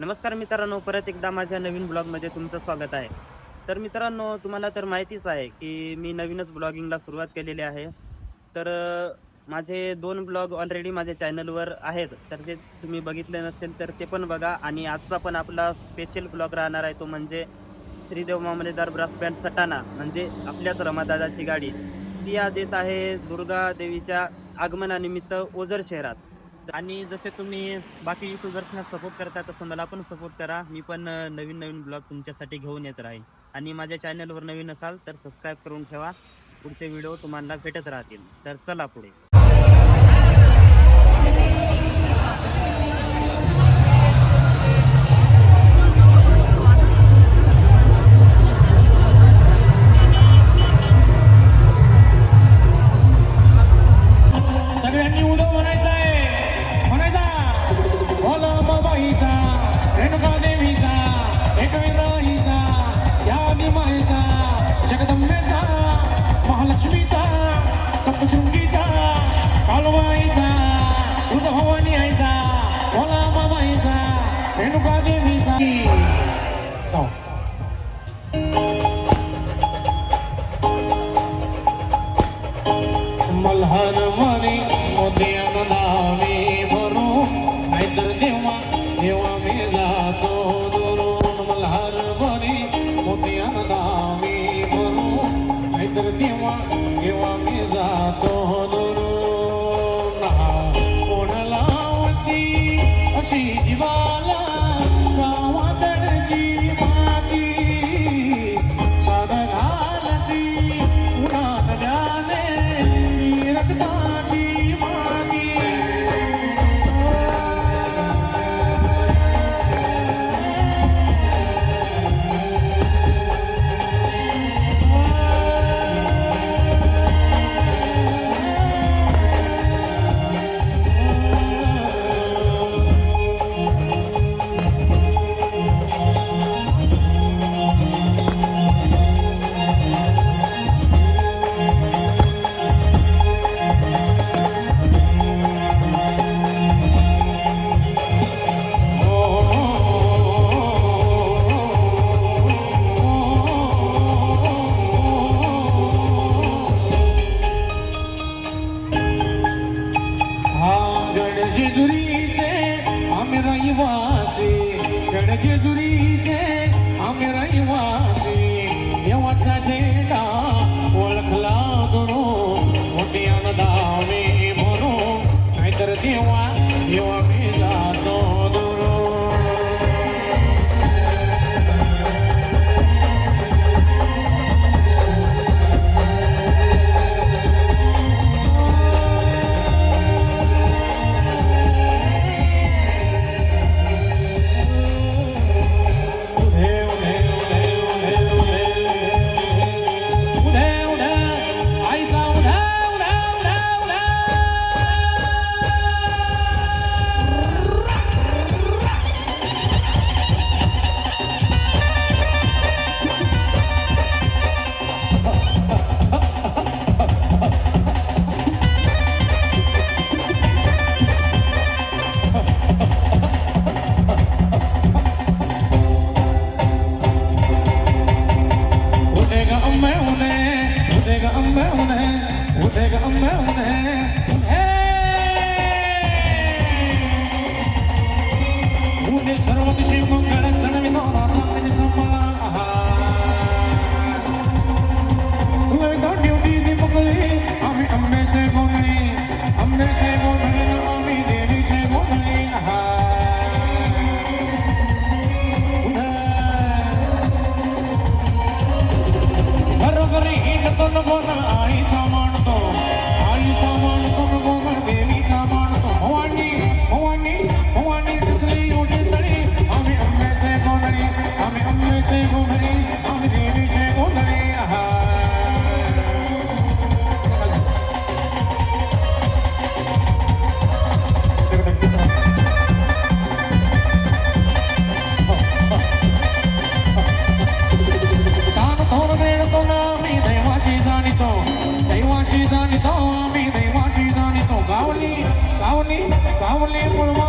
नमस्कार मित्रांनो परत एकदा माझ्या नवीन ब्लॉगमध्ये तुमचं स्वागत आहे. तर मित्रांनो तुम्हाला तर माहितीच आहे की मी नवीनच ब्लॉगिंगला सुरुवात केलेली आहे. तर माझे दोन ब्लॉग ऑलरेडी माझ्या चॅनलवर आहेत. तर ते तुम्ही बघितले नसेल तर ते पण बघा. आणि आजचा पण आपला स्पेशल ब्लॉग राहणार आहे तो म्हणजे श्रीदेव मामलेदार ब्रास बँड सटाणा म्हणजे आपल्याच रमादादाची गाडी. ती आज येत आहे दुर्गा देवीच्या आगमनानिमित्त ओझर शहरात. आणि जसे तुम्ही बाकी युट्यूबर्सना सपोर्ट करता तसं मला पण सपोर्ट करा. मी पण नवीन नवीन ब्लॉग तुमच्यासाठी घेऊन येत राहीन. आणि माझ्या चॅनलवर नवीन असाल तर सबस्क्राईब करून ठेवा. पुढचे व्हिडिओ तुम्हाला भेटत राहतील. तर चला पुढे. You You are me. Unbelievable.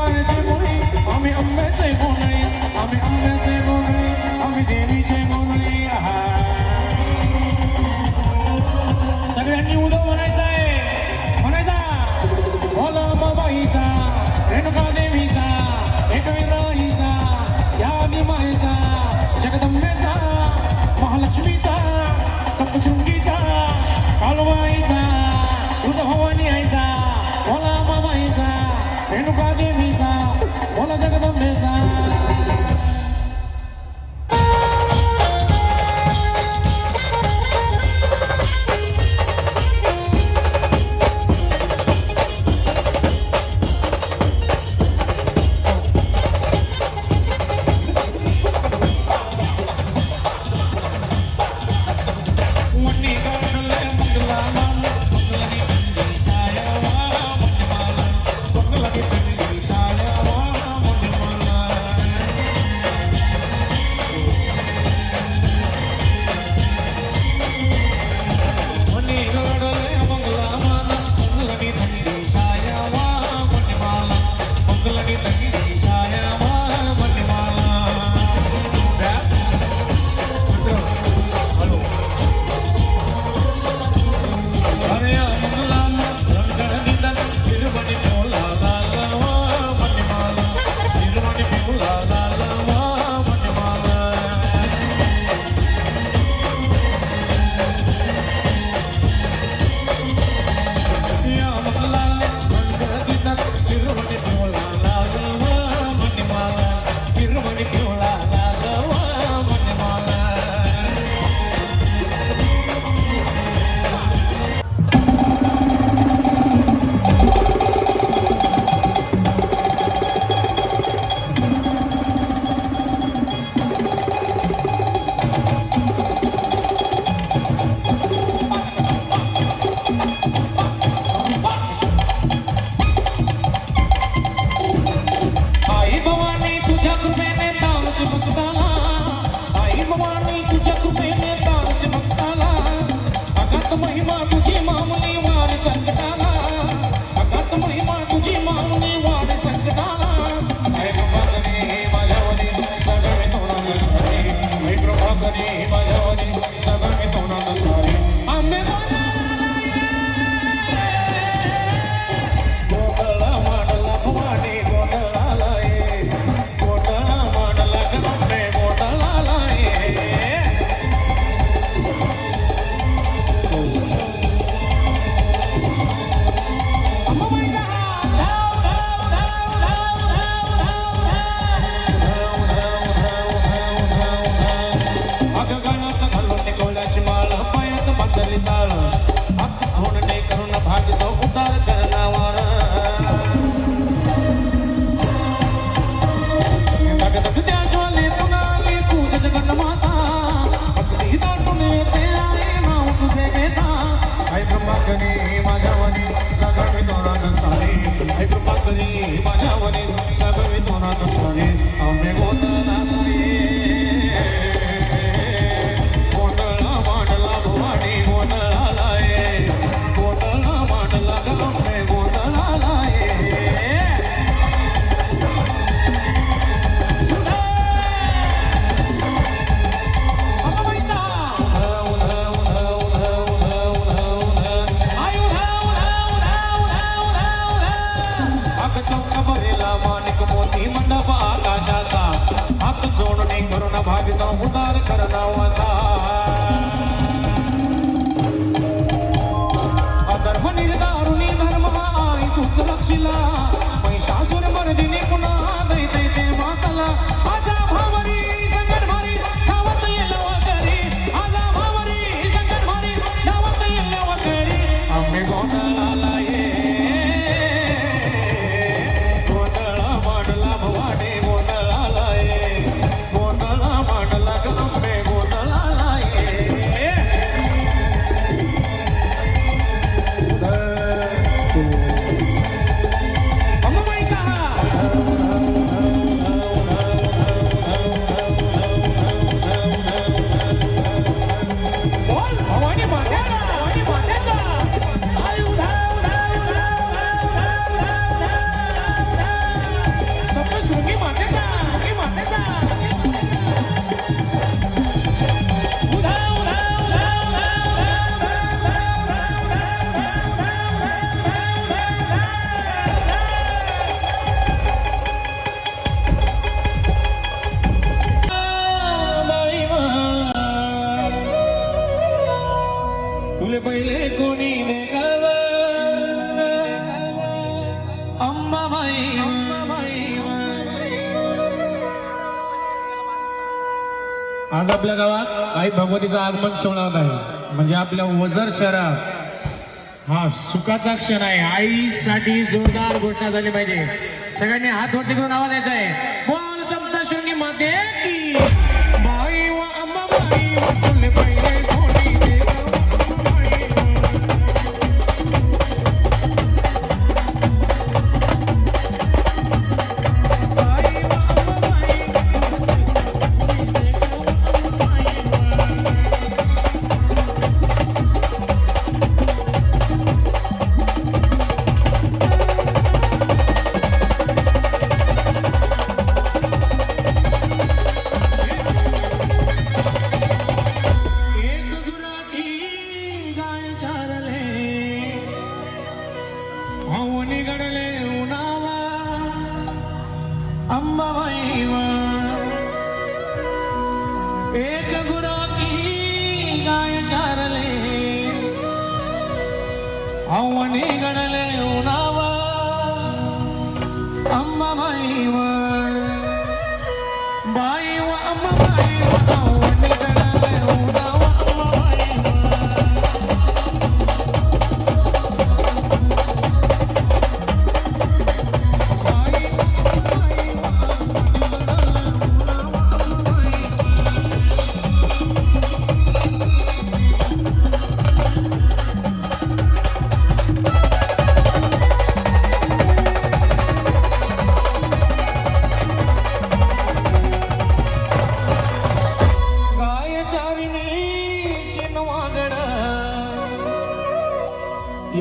సంకటాలు आई ब्रह्माकरी तुले पहिले कोणी देखाव? अम्मा माई अम्मा माई. आज आपल्या गावात आई भगवतीचा आगमन सोहळा आहे. म्हणजे आपल्या वजर शहरात हा सुखाचा क्षण आहे. आईसाठी जोरदार घोषणा झाली पाहिजे. सगळ्यांनी हात वरती करून आवाज यायचा आहे. बोल सप्तशृंगी मध्ये.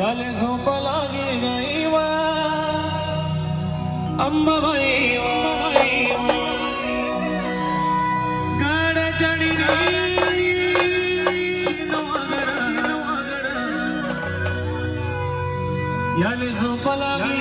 याले झोप लागी गईवा. अंबाबाई गाड चढी गई. याले झोप लागी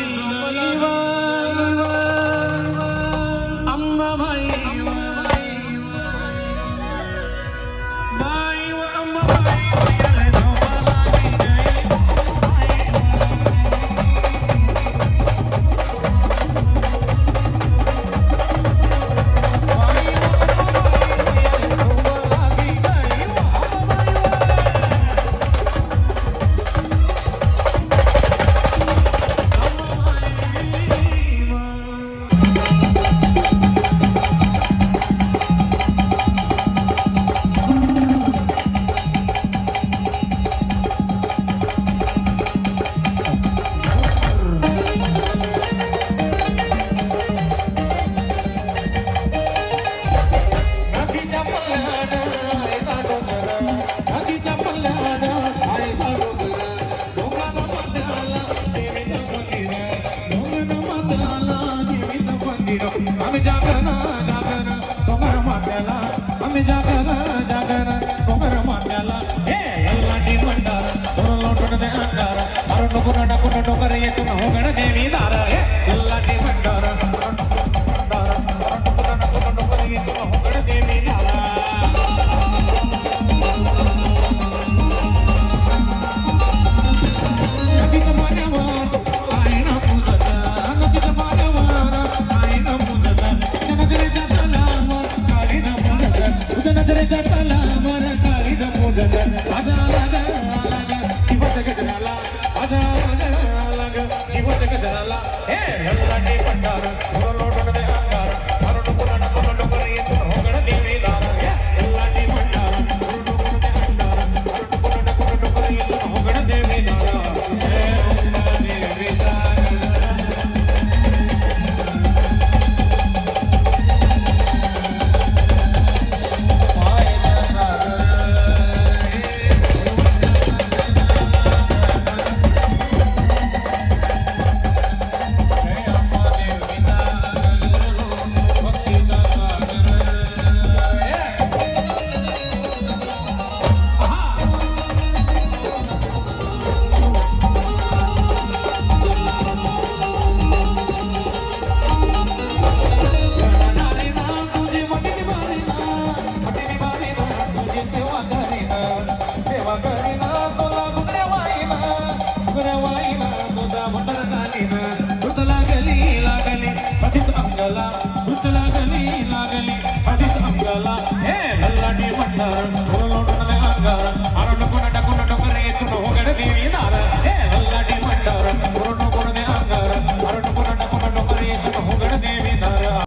যাবে జతల మర కాగిత ముదట అదా